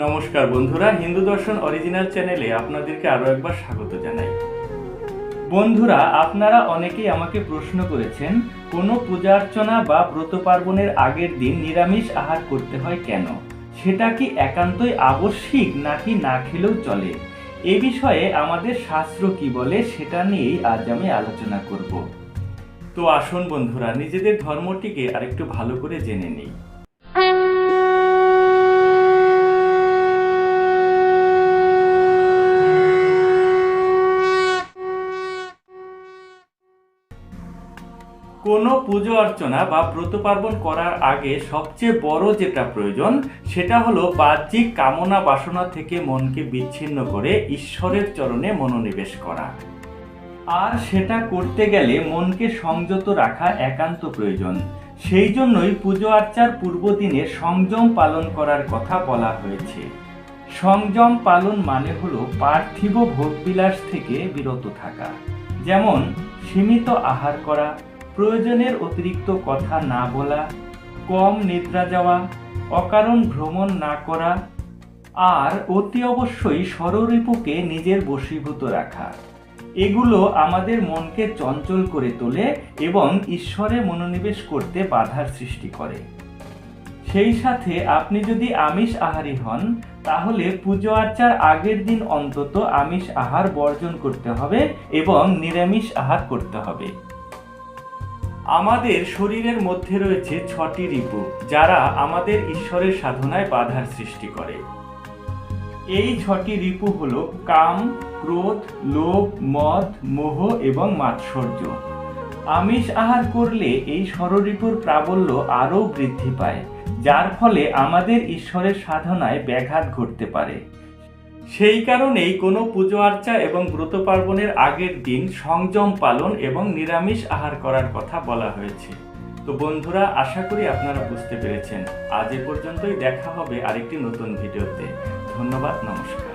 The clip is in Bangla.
নমস্কার বন্ধুরা, হিন্দু দর্শন অরিজিনাল চ্যানেলে আপনাদেরকে আরও একবার স্বাগত জানাই। বন্ধুরা, আপনারা অনেকেই আমাকে প্রশ্ন করেছেন, কোনো পূজা অর্চনা বা ব্রত পার্বণের আগের দিন নিরামিষ আহার করতে হয় কেন? সেটা কি একান্তই আবশ্যিক নাকি না খেলেও চলে? এ বিষয়ে আমাদের শাস্ত্র কি বলে সেটা নিয়েই আজ আমি আলোচনা করব। তো আসুন বন্ধুরা, নিজেদের ধর্মটিকে আরেকটু ভালো করে জেনে নিই। কোনো পুজো অর্চনা বা ব্রত পার্বণ করার আগে সবচেয়ে বড় যেটা প্রয়োজন, সেটা হলো বাহ্যিক কামনা বাসনা থেকে মনকে বিচ্ছিন্ন করে ঈশ্বরের চরণে মনোনিবেশ করা। আর সেটা করতে গেলে মনকে সংযত রাখা একান্ত প্রয়োজন। সেই জন্যই পুজো আর্চার পূর্বদিনে সংযম পালন করার কথা বলা হয়েছে। সংযম পালন মানে হলো পার্থিব ভোগবিলাস থেকে বিরত থাকা। যেমন, সীমিত আহার করা প্রয়োজনের অতিরিক্ত কথা না বলা, কম নিদ্রা যাওয়া, অকারণ ভ্রমণ না করা, আর অতি অবশ্যই স্বররিপুকে নিজের বশীভূত রাখা। এগুলো আমাদের মনকে চঞ্চল করে তোলে এবং ঈশ্বরে মনোনিবেশ করতে বাধার সৃষ্টি করে। সেই সাথে আপনি যদি আমিষ আহারী হন, তাহলে পুজো আর্চার আগের দিন অন্তত আমিষ আহার বর্জন করতে হবে এবং নিরামিষ আহার করতে হবে। আমাদের শরীরের মধ্যে রয়েছে ছটি রিপু, যারা আমাদের ঈশ্বরের সাধনায় বাধার সৃষ্টি করে। এই ছটি রিপু হলো কাম, ক্রোধ, লোভ, মদ, মোহ এবং মাৎসর্য। আমিষ আহার করলে এই ষড়রিপুর প্রাবল্য আরও বৃদ্ধি পায়, যার ফলে আমাদের ঈশ্বরের সাধনায় ব্যাঘাত ঘটতে পারে। সেই কারণেই কোনো পুজো আর্চা এবং ব্রত পার্বণের আগের দিন সংযম পালন এবং নিরামিষ আহার করার কথা বলা হয়েছে। তো বন্ধুরা, আশা করি আপনারা বুঝতে পেরেছেন। আজ এ পর্যন্তই দেখা হবে আরেকটি নতুন ভিডিওতে। ধন্যবাদ, নমস্কার।